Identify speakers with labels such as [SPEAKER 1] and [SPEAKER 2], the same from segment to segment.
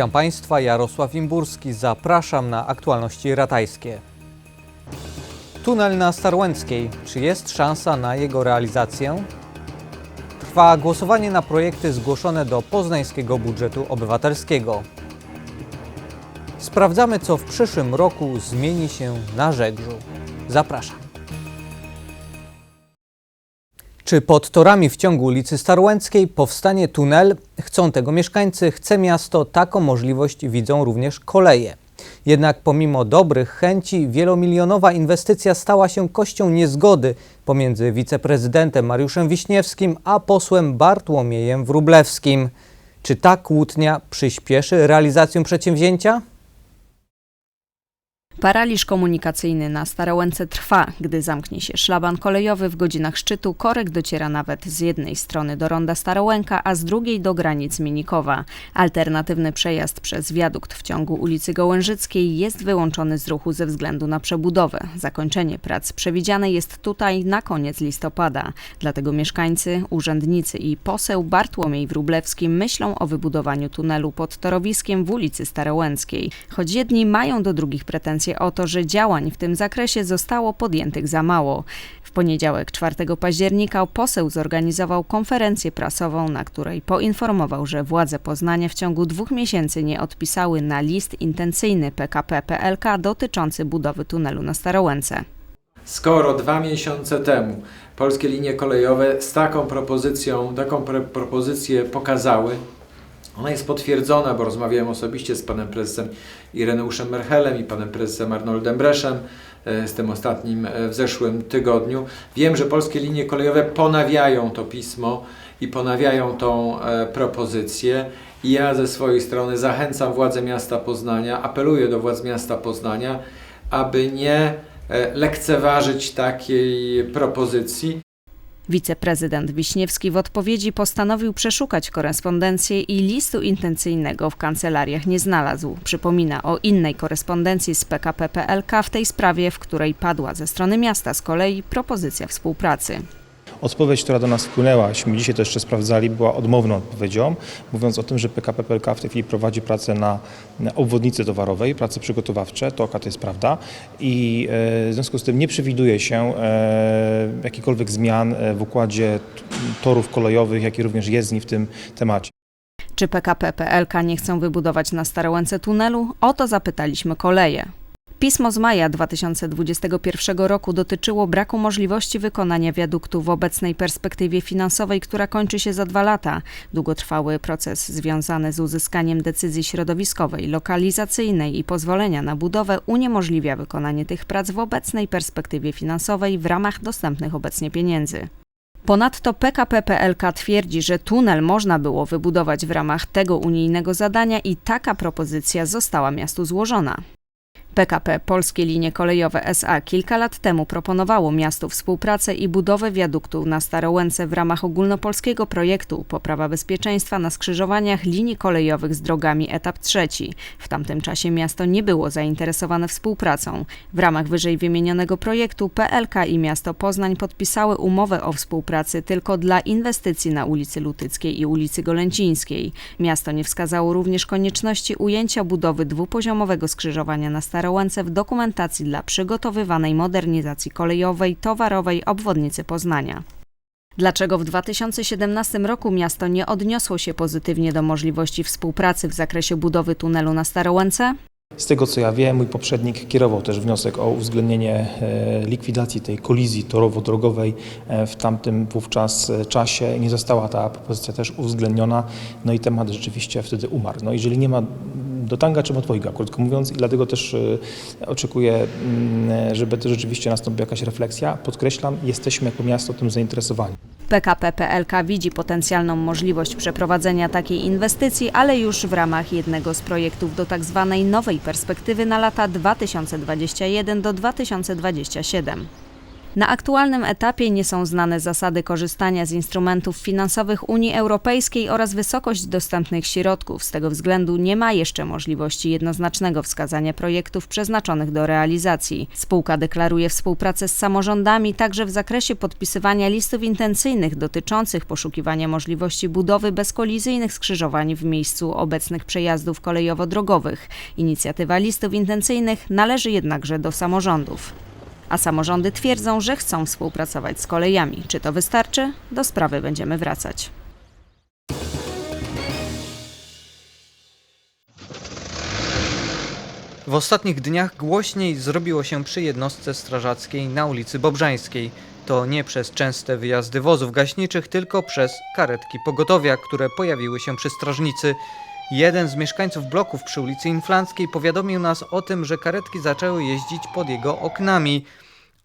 [SPEAKER 1] Witam Państwa, Jarosław Imburski. Zapraszam na aktualności ratajskie. Tunel na Starłęckiej. Czy jest szansa na jego realizację? Trwa głosowanie na projekty zgłoszone do poznańskiego budżetu obywatelskiego. Sprawdzamy, co w przyszłym roku zmieni się na Żegrzu. Zapraszam. Czy pod torami w ciągu ulicy Starłęckiej powstanie tunel? Chcą tego mieszkańcy, chce miasto, taką możliwość widzą również koleje. Jednak pomimo dobrych chęci, wielomilionowa inwestycja stała się kością niezgody pomiędzy wiceprezydentem Mariuszem Wiśniewskim a posłem Bartłomiejem Wróblewskim. Czy ta kłótnia przyspieszy realizację przedsięwzięcia?
[SPEAKER 2] Paraliż komunikacyjny na Starołęce trwa. Gdy zamknie się szlaban kolejowy w godzinach szczytu, korek dociera nawet z jednej strony do ronda Starołęka, a z drugiej do granic Minikowa. Alternatywny przejazd przez wiadukt w ciągu ulicy Gołężyckiej jest wyłączony z ruchu ze względu na przebudowę. Zakończenie prac przewidziane jest tutaj na koniec listopada. Dlatego mieszkańcy, urzędnicy i poseł Bartłomiej Wróblewski myślą o wybudowaniu tunelu pod torowiskiem w ulicy Starołęckiej. Choć jedni mają do drugich pretensje o to, że działań w tym zakresie zostało podjętych za mało. W poniedziałek 4 października poseł zorganizował konferencję prasową, na której poinformował, że władze Poznania w ciągu dwóch miesięcy nie odpisały na list intencyjny PKP PLK dotyczący budowy tunelu na Starołęce.
[SPEAKER 3] Skoro dwa miesiące temu polskie linie kolejowe z taką propozycją, taką pro- propozycję pokazały, ona jest potwierdzona, bo rozmawiałem osobiście z panem prezesem Ireneuszem Merchelem i panem prezesem Arnoldem Breszem, e, z tym ostatnim e, w zeszłym tygodniu. Wiem, że polskie linie kolejowe ponawiają to pismo i ponawiają tą e, propozycję. I ja ze swojej strony zachęcam władze miasta Poznania, apeluję do władz miasta Poznania, aby nie e, lekceważyć takiej propozycji.
[SPEAKER 2] Wiceprezydent Wiśniewski w odpowiedzi postanowił przeszukać korespondencję i listu intencyjnego w kancelariach nie znalazł. Przypomina o innej korespondencji z PKP PLK w tej sprawie, w której padła ze strony miasta z kolei propozycja współpracy.
[SPEAKER 4] Odpowiedź, która do nas wpłynęłaśmy, dzisiaj to jeszcze sprawdzali, była odmowną odpowiedzią, mówiąc o tym, że PKP PLK w tej chwili prowadzi pracę na obwodnicy towarowej, prace przygotowawcze, to to jest prawda i e, w związku z tym nie przewiduje się e, jakichkolwiek zmian e, w układzie torów kolejowych, jak i również jezdni w tym temacie.
[SPEAKER 2] Czy PKP PLK nie chcą wybudować na Starołęce tunelu? O to zapytaliśmy koleje. Pismo z maja 2021 roku dotyczyło braku możliwości wykonania wiaduktu w obecnej perspektywie finansowej, która kończy się za dwa lata. Długotrwały proces związany z uzyskaniem decyzji środowiskowej, lokalizacyjnej i pozwolenia na budowę uniemożliwia wykonanie tych prac w obecnej perspektywie finansowej w ramach dostępnych obecnie pieniędzy. Ponadto PKP PLK twierdzi, że tunel można było wybudować w ramach tego unijnego zadania i taka propozycja została miastu złożona. PKP Polskie Linie Kolejowe SA kilka lat temu proponowało miastu współpracę i budowę wiaduktu na Starołęce w ramach ogólnopolskiego projektu Poprawa bezpieczeństwa na skrzyżowaniach linii kolejowych z drogami etap trzeci. W tamtym czasie miasto nie było zainteresowane współpracą. W ramach wyżej wymienionego projektu PLK i miasto Poznań podpisały umowę o współpracy tylko dla inwestycji na ulicy Lutyckiej i ulicy Golęcińskiej. Miasto nie wskazało również konieczności ujęcia budowy dwupoziomowego skrzyżowania na Starołęce w dokumentacji dla przygotowywanej modernizacji kolejowej, towarowej obwodnicy Poznania. Dlaczego w 2017 roku miasto nie odniosło się pozytywnie do możliwości współpracy w zakresie budowy tunelu na Starołęce?
[SPEAKER 4] Z tego co ja wiem, mój poprzednik kierował też wniosek o uwzględnienie e, likwidacji tej kolizji torowo-drogowej e, w tamtym wówczas e, czasie. Nie została ta propozycja też uwzględniona, no i temat rzeczywiście wtedy umarł. No jeżeli nie ma do tanga, trzeba dwojga, krótko mówiąc, i dlatego też e, oczekuję, mm, żeby to rzeczywiście nastąpiła jakaś refleksja. Podkreślam, jesteśmy jako miasto tym zainteresowani.
[SPEAKER 2] PKP PLK widzi potencjalną możliwość przeprowadzenia takiej inwestycji, ale już w ramach jednego z projektów do tzw. nowej perspektywy na lata 2021 do 2027. Na aktualnym etapie nie są znane zasady korzystania z instrumentów finansowych Unii Europejskiej oraz wysokość dostępnych środków. Z tego względu nie ma jeszcze możliwości jednoznacznego wskazania projektów przeznaczonych do realizacji. Spółka deklaruje współpracę z samorządami także w zakresie podpisywania listów intencyjnych dotyczących poszukiwania możliwości budowy bezkolizyjnych skrzyżowań w miejscu obecnych przejazdów kolejowo-drogowych. Inicjatywa listów intencyjnych należy jednakże do samorządów a samorządy twierdzą, że chcą współpracować z kolejami. Czy to wystarczy? Do sprawy będziemy wracać.
[SPEAKER 1] W ostatnich dniach głośniej zrobiło się przy jednostce strażackiej na ulicy Bobrzańskiej. To nie przez częste wyjazdy wozów gaśniczych, tylko przez karetki pogotowia, które pojawiły się przy strażnicy. Jeden z mieszkańców bloków przy ulicy Inflanckiej powiadomił nas o tym, że karetki zaczęły jeździć pod jego oknami.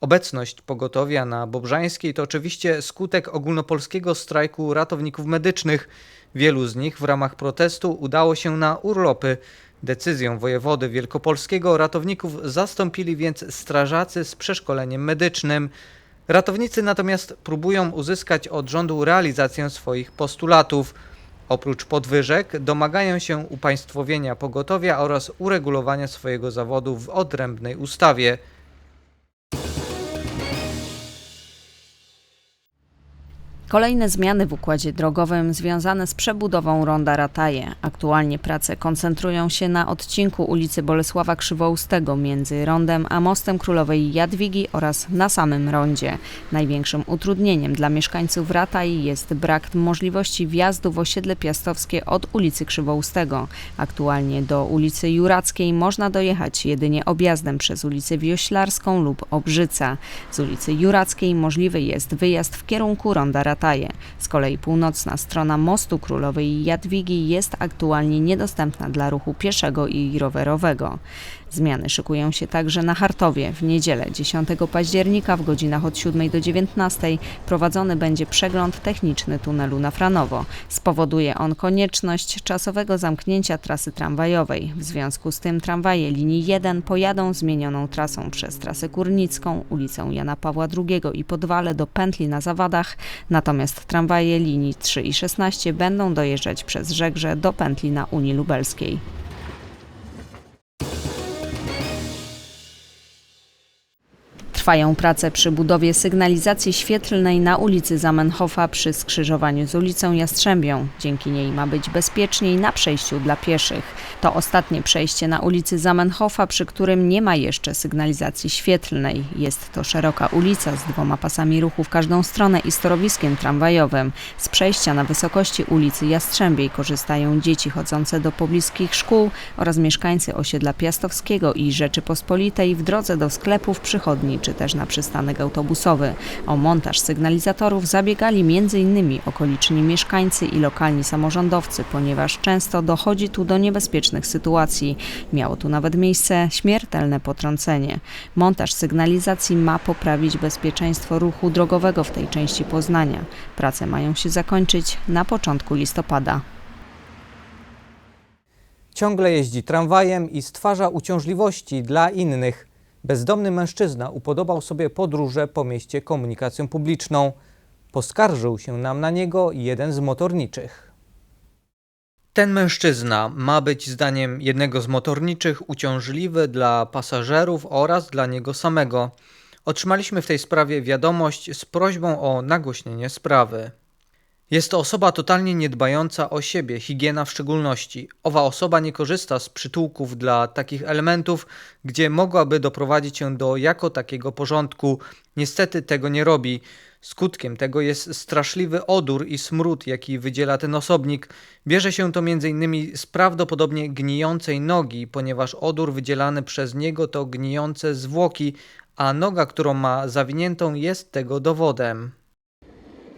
[SPEAKER 1] Obecność pogotowia na Bobrzańskiej to oczywiście skutek ogólnopolskiego strajku ratowników medycznych. Wielu z nich w ramach protestu udało się na urlopy. Decyzją wojewody wielkopolskiego ratowników zastąpili więc strażacy z przeszkoleniem medycznym. Ratownicy natomiast próbują uzyskać od rządu realizację swoich postulatów. Oprócz podwyżek domagają się upaństwowienia pogotowia oraz uregulowania swojego zawodu w odrębnej ustawie.
[SPEAKER 2] Kolejne zmiany w układzie drogowym związane z przebudową ronda Rataje. Aktualnie prace koncentrują się na odcinku ulicy Bolesława Krzywoustego między rondem a mostem Królowej Jadwigi oraz na samym rondzie. Największym utrudnieniem dla mieszkańców Rataj jest brak możliwości wjazdu w osiedle piastowskie od ulicy Krzywoustego. Aktualnie do ulicy Jurackiej można dojechać jedynie objazdem przez ulicę Wioślarską lub Obrzyca. Z ulicy Jurackiej możliwy jest wyjazd w kierunku ronda Rataje. Z kolei północna strona mostu Królowej Jadwigi jest aktualnie niedostępna dla ruchu pieszego i rowerowego. Zmiany szykują się także na Hartowie. W niedzielę 10 października w godzinach od 7 do 19 prowadzony będzie przegląd techniczny tunelu na Franowo. Spowoduje on konieczność czasowego zamknięcia trasy tramwajowej. W związku z tym tramwaje linii 1 pojadą zmienioną trasą przez trasę Kurnicką, ulicą Jana Pawła II i Podwale do pętli na Zawadach, natomiast tramwaje linii 3 i 16 będą dojeżdżać przez Żegrze do pętli na Unii Lubelskiej. Trwają prace przy budowie sygnalizacji świetlnej na ulicy Zamenhofa przy skrzyżowaniu z ulicą Jastrzębią. Dzięki niej ma być bezpieczniej na przejściu dla pieszych. To ostatnie przejście na ulicy Zamenhofa, przy którym nie ma jeszcze sygnalizacji świetlnej. Jest to szeroka ulica z dwoma pasami ruchu w każdą stronę i storowiskiem tramwajowym. Z przejścia na wysokości ulicy Jastrzębiej korzystają dzieci chodzące do pobliskich szkół oraz mieszkańcy osiedla Piastowskiego i Rzeczypospolitej w drodze do sklepów, przychodni czy też na przystanek autobusowy. O montaż sygnalizatorów zabiegali m.in. okoliczni mieszkańcy i lokalni samorządowcy, ponieważ często dochodzi tu do niebezpiecznych sytuacji. Miało tu nawet miejsce śmiertelne potrącenie. Montaż sygnalizacji ma poprawić bezpieczeństwo ruchu drogowego w tej części Poznania. Prace mają się zakończyć na początku listopada.
[SPEAKER 1] Ciągle jeździ tramwajem i stwarza uciążliwości dla innych. Bezdomny mężczyzna upodobał sobie podróże po mieście komunikacją publiczną. Poskarżył się nam na niego jeden z motorniczych. Ten mężczyzna ma być zdaniem jednego z motorniczych uciążliwy dla pasażerów oraz dla niego samego. Otrzymaliśmy w tej sprawie wiadomość z prośbą o nagłośnienie sprawy. Jest to osoba totalnie niedbająca o siebie, higiena w szczególności. Owa osoba nie korzysta z przytułków dla takich elementów, gdzie mogłaby doprowadzić się do jako takiego porządku. Niestety tego nie robi. Skutkiem tego jest straszliwy odór i smród, jaki wydziela ten osobnik. Bierze się to m.in. z prawdopodobnie gnijącej nogi, ponieważ odór wydzielany przez niego to gnijące zwłoki, a noga, którą ma zawiniętą, jest tego dowodem.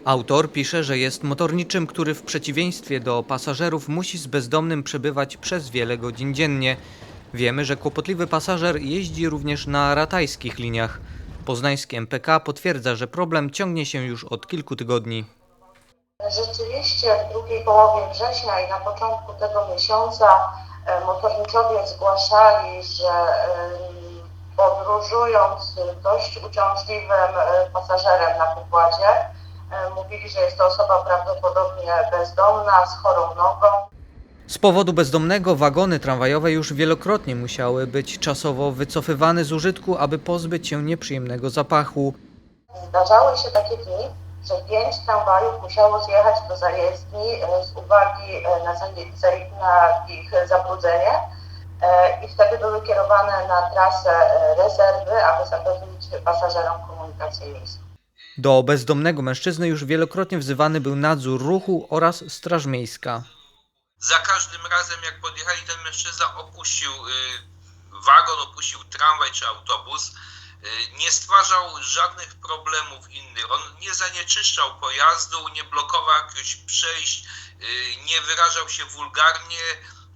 [SPEAKER 1] Autor pisze, że jest motorniczym, który w przeciwieństwie do pasażerów musi z bezdomnym przebywać przez wiele godzin dziennie. Wiemy, że kłopotliwy pasażer jeździ również na ratajskich liniach. Poznańskie MPK potwierdza, że problem ciągnie się już od kilku tygodni.
[SPEAKER 5] Rzeczywiście w drugiej połowie września i na początku tego miesiąca e, motorniczowie zgłaszali, że podróżując dość uciążliwym e, pasażerem na pokładzie, mówili, że jest to osoba prawdopodobnie bezdomna, z chorą nogą.
[SPEAKER 1] Z powodu bezdomnego wagony tramwajowe już wielokrotnie musiały być czasowo wycofywane z użytku, aby pozbyć się nieprzyjemnego zapachu.
[SPEAKER 5] Zdarzały się takie dni, że pięć tramwajów musiało zjechać do zajezdni e, z uwagi e, na, na ich zabrudzenie e, i wtedy były kierowane na trasę e, rezerwy, aby zapewnić pasażerom komunikację miejską.
[SPEAKER 1] Do bezdomnego mężczyzny już wielokrotnie wzywany był nadzór ruchu oraz Straż Miejska.
[SPEAKER 6] Za każdym razem, jak podjechali, ten mężczyzna opuścił y, wagon, opuścił tramwaj czy autobus. Y, nie stwarzał żadnych problemów innych. On nie zanieczyszczał pojazdu, nie blokował jakichś przejść, y, nie wyrażał się wulgarnie,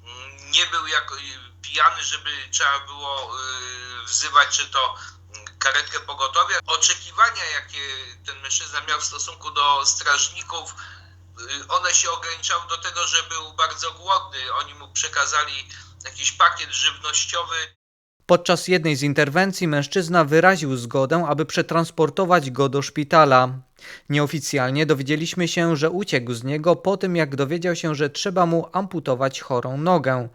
[SPEAKER 6] mm, nie był jak pijany, żeby trzeba było wzywać czy to karetkę pogotowia. Oczekiwania, jakie ten mężczyzna miał w stosunku do strażników, y, one się ograniczały do tego, że był bardzo głodny. Oni mu przekazali jakiś pakiet żywnościowy.
[SPEAKER 1] Podczas jednej z interwencji mężczyzna wyraził zgodę, aby przetransportować go do szpitala. Nieoficjalnie dowiedzieliśmy się, że uciekł z niego po tym, jak dowiedział się, że trzeba mu amputować chorą nogę.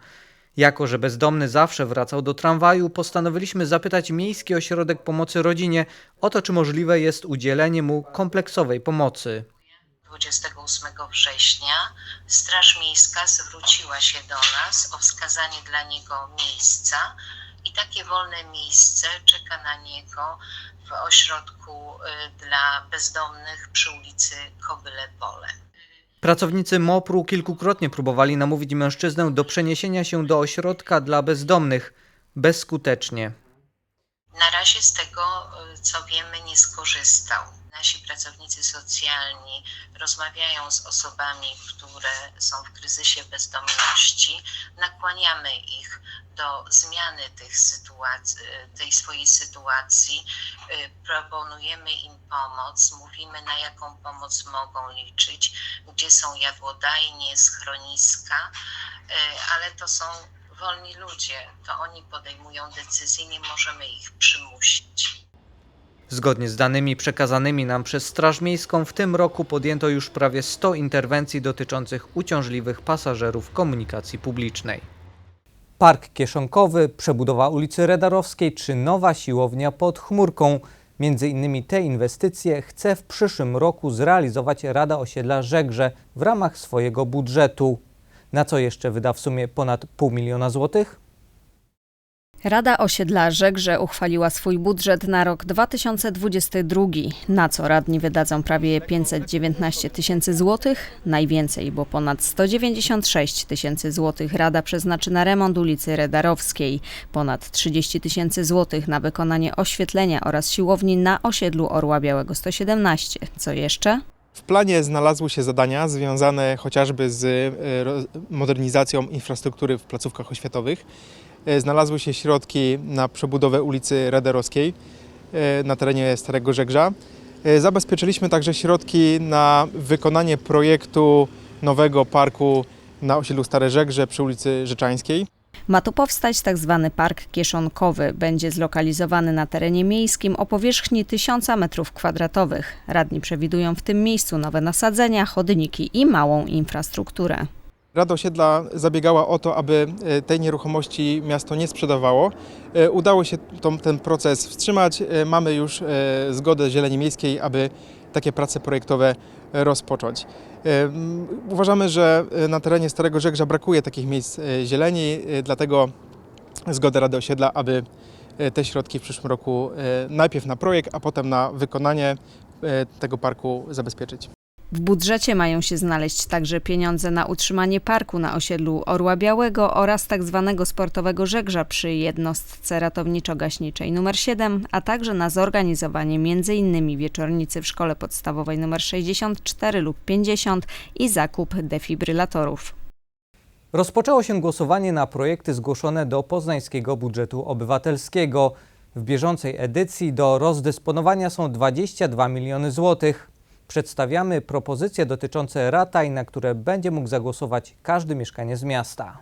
[SPEAKER 1] Jako, że bezdomny zawsze wracał do tramwaju, postanowiliśmy zapytać Miejski Ośrodek Pomocy Rodzinie o to, czy możliwe jest udzielenie mu kompleksowej pomocy.
[SPEAKER 7] 28 września Straż Miejska zwróciła się do nas o wskazanie dla niego miejsca i takie wolne miejsce czeka na niego w ośrodku y, dla bezdomnych przy ulicy Kobyle Pole.
[SPEAKER 1] Pracownicy MOPR-u kilkukrotnie próbowali namówić mężczyznę do przeniesienia się do ośrodka dla bezdomnych. Bezskutecznie.
[SPEAKER 7] Na razie z tego, y, co wiemy, nie skorzystał. Nasi pracownicy socjalni rozmawiają z osobami, które są w kryzysie bezdomności, nakłaniamy ich do zmiany tych sytuacji, tej swojej sytuacji, proponujemy im pomoc, mówimy na jaką pomoc mogą liczyć, gdzie są jadłodajnie, schroniska, ale to są wolni ludzie, to oni podejmują decyzje, nie możemy ich przymusić.
[SPEAKER 1] Zgodnie z danymi przekazanymi nam przez Straż Miejską, w tym roku podjęto już prawie 100 interwencji dotyczących uciążliwych pasażerów komunikacji publicznej. Park Kieszonkowy, przebudowa ulicy Redarowskiej czy nowa siłownia pod chmurką. Między innymi te inwestycje chce w przyszłym roku zrealizować Rada Osiedla Żegrze w ramach swojego budżetu. Na co jeszcze wyda w sumie ponad pół miliona złotych?
[SPEAKER 2] Rada Osiedla Żegrze uchwaliła swój budżet na rok 2022, na co radni wydadzą prawie 519 tysięcy złotych, najwięcej, bo ponad 196 tysięcy złotych Rada przeznaczy na remont ulicy Redarowskiej, ponad 30 tysięcy złotych na wykonanie oświetlenia oraz siłowni na osiedlu Orła Białego 117. Co jeszcze?
[SPEAKER 8] W planie znalazły się zadania związane chociażby z e, modernizacją infrastruktury w placówkach oświatowych. E, Znalazły się środki na przebudowę ulicy Raderowskiej e, na terenie Starego Żegrza. E, Zabezpieczyliśmy także środki na wykonanie projektu nowego parku na osiedlu Stare Żegrze przy ulicy Rzeczańskiej.
[SPEAKER 2] Ma tu powstać tzw. park kieszonkowy. Będzie zlokalizowany na terenie miejskim o powierzchni 1000 m2. Radni przewidują w tym miejscu nowe nasadzenia, chodniki i małą infrastrukturę.
[SPEAKER 8] Rada Osiedla zabiegała o to, aby e, tej nieruchomości miasto nie sprzedawało. E, Udało się tą, ten proces wstrzymać. E, Mamy już zgodę Zieleni Miejskiej, aby takie prace projektowe rozpocząć. Uważamy, że na terenie Starego Żegrza brakuje takich miejsc zieleni, dlatego zgodę Rady Osiedla, aby te środki w przyszłym roku najpierw na projekt, a potem na wykonanie tego parku zabezpieczyć.
[SPEAKER 2] W budżecie mają się znaleźć także pieniądze na utrzymanie parku na osiedlu Orła Białego oraz tzw. sportowego żegrza przy jednostce ratowniczo-gaśniczej nr 7, a także na zorganizowanie m.in. wieczornicy w szkole podstawowej nr 64 lub 50 i zakup defibrylatorów.
[SPEAKER 1] Rozpoczęło się głosowanie na projekty zgłoszone do poznańskiego budżetu obywatelskiego. W bieżącej edycji do rozdysponowania są 22 miliony złotych. Przedstawiamy propozycje dotyczące rataj, na które będzie mógł zagłosować każdy mieszkaniec miasta.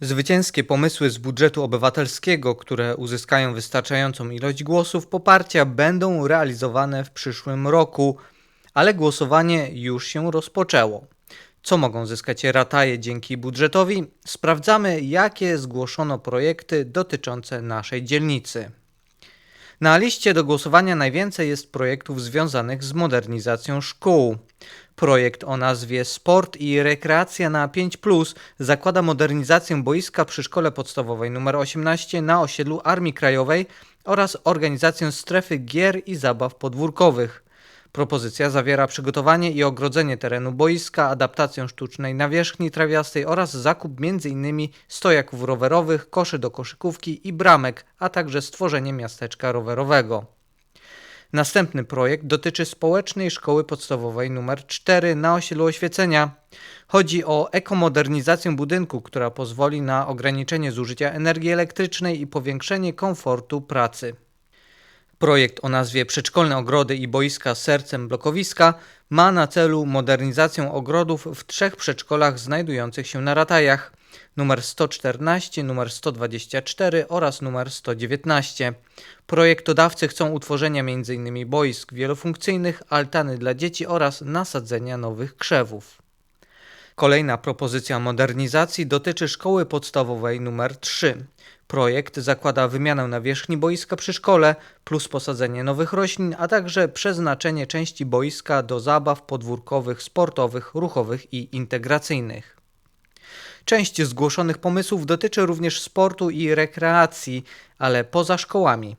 [SPEAKER 1] Zwycięskie pomysły z budżetu obywatelskiego, które uzyskają wystarczającą ilość głosów poparcia, będą realizowane w przyszłym roku, ale głosowanie już się rozpoczęło. Co mogą zyskać rataje dzięki budżetowi? Sprawdzamy, jakie zgłoszono projekty dotyczące naszej dzielnicy. Na liście do głosowania najwięcej jest projektów związanych z modernizacją szkół. Projekt o nazwie Sport i rekreacja na 5 zakłada modernizację boiska przy szkole podstawowej nr 18 na osiedlu Armii Krajowej oraz organizację strefy gier i zabaw podwórkowych. Propozycja zawiera przygotowanie i ogrodzenie terenu boiska, adaptację sztucznej nawierzchni trawiastej oraz zakup m.in. stojaków rowerowych, koszy do koszykówki i bramek, a także stworzenie miasteczka rowerowego. Następny projekt dotyczy społecznej szkoły podstawowej nr 4 na osiedlu Oświecenia. Chodzi o ekomodernizację budynku, która pozwoli na ograniczenie zużycia energii elektrycznej i powiększenie komfortu pracy. Projekt o nazwie Przedszkolne ogrody i boiska sercem blokowiska ma na celu modernizację ogrodów w trzech przedszkolach znajdujących się na ratajach numer 114, numer 124 oraz numer 119. Projektodawcy chcą utworzenia m.in. boisk wielofunkcyjnych, altany dla dzieci oraz nasadzenia nowych krzewów. Kolejna propozycja modernizacji dotyczy szkoły podstawowej nr 3. Projekt zakłada wymianę nawierzchni boiska przy szkole, plus posadzenie nowych roślin, a także przeznaczenie części boiska do zabaw podwórkowych, sportowych, ruchowych i integracyjnych. Część zgłoszonych pomysłów dotyczy również sportu i rekreacji, ale poza szkołami.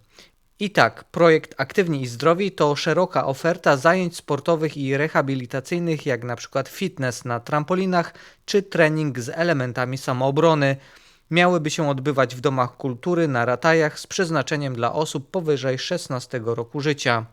[SPEAKER 1] I tak, projekt Aktywni i Zdrowi to szeroka oferta zajęć sportowych i rehabilitacyjnych, jak na przykład fitness na trampolinach czy trening z elementami samoobrony. Miałyby się odbywać w domach kultury na ratajach z przeznaczeniem dla osób powyżej 16 roku życia.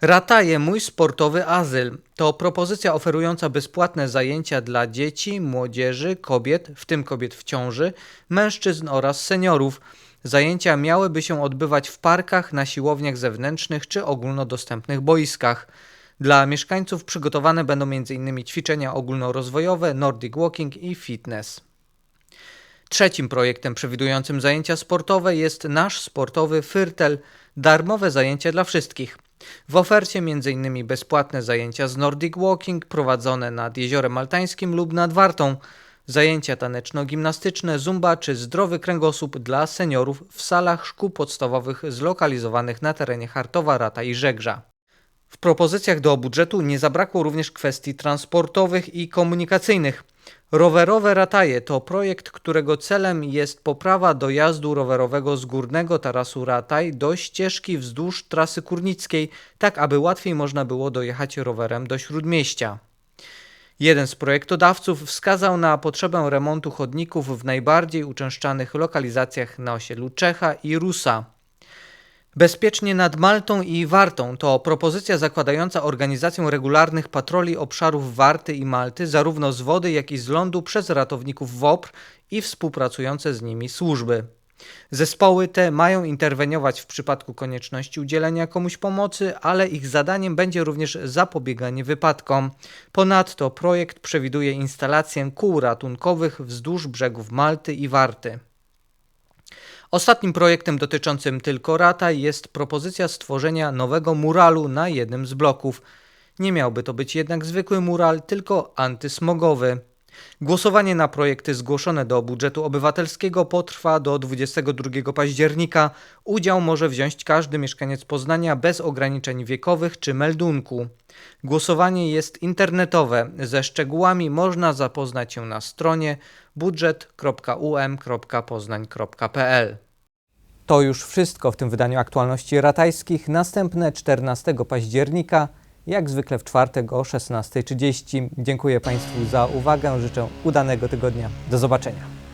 [SPEAKER 1] Rataje Mój Sportowy Azyl to propozycja oferująca bezpłatne zajęcia dla dzieci, młodzieży, kobiet, w tym kobiet w ciąży, mężczyzn oraz seniorów. Zajęcia miałyby się odbywać w parkach, na siłowniach zewnętrznych czy ogólnodostępnych boiskach. Dla mieszkańców przygotowane będą m.in. ćwiczenia ogólnorozwojowe, nordic walking i fitness. Trzecim projektem przewidującym zajęcia sportowe jest nasz sportowy Fyrtel, darmowe zajęcia dla wszystkich. W ofercie m.in. bezpłatne zajęcia z Nordic Walking prowadzone nad Jeziorem Maltańskim lub nad Wartą, zajęcia taneczno-gimnastyczne, zumba czy zdrowy kręgosłup dla seniorów w salach szkół podstawowych zlokalizowanych na terenie Chartowa, Rata i Żegrza. W propozycjach do budżetu nie zabrakło również kwestii transportowych i komunikacyjnych. Rowerowe Rataje to projekt, którego celem jest poprawa dojazdu rowerowego z górnego tarasu Rataj do ścieżki wzdłuż trasy kurnickiej, tak aby łatwiej można było dojechać rowerem do śródmieścia. Jeden z projektodawców wskazał na potrzebę remontu chodników w najbardziej uczęszczanych lokalizacjach na osiedlu Czecha i Rusa. Bezpiecznie nad Maltą i Wartą to propozycja zakładająca organizację regularnych patroli obszarów Warty i Malty zarówno z wody, jak i z lądu przez ratowników WOPR i współpracujące z nimi służby. Zespoły te mają interweniować w przypadku konieczności udzielenia komuś pomocy, ale ich zadaniem będzie również zapobieganie wypadkom. Ponadto projekt przewiduje instalację kół ratunkowych wzdłuż brzegów Malty i Warty. Ostatnim projektem dotyczącym tylko Rata jest propozycja stworzenia nowego muralu na jednym z bloków. Nie miałby to być jednak zwykły mural, tylko antysmogowy. Głosowanie na projekty zgłoszone do budżetu obywatelskiego potrwa do 22 października. Udział może wziąć każdy mieszkaniec Poznania bez ograniczeń wiekowych czy meldunku. Głosowanie jest internetowe. Ze szczegółami można zapoznać się na stronie budżet.um.poznań.pl. To już wszystko w tym wydaniu aktualności ratajskich. Następne 14 października, jak zwykle w czwartek o 16.30. Dziękuję Państwu za uwagę. Życzę udanego tygodnia. Do zobaczenia.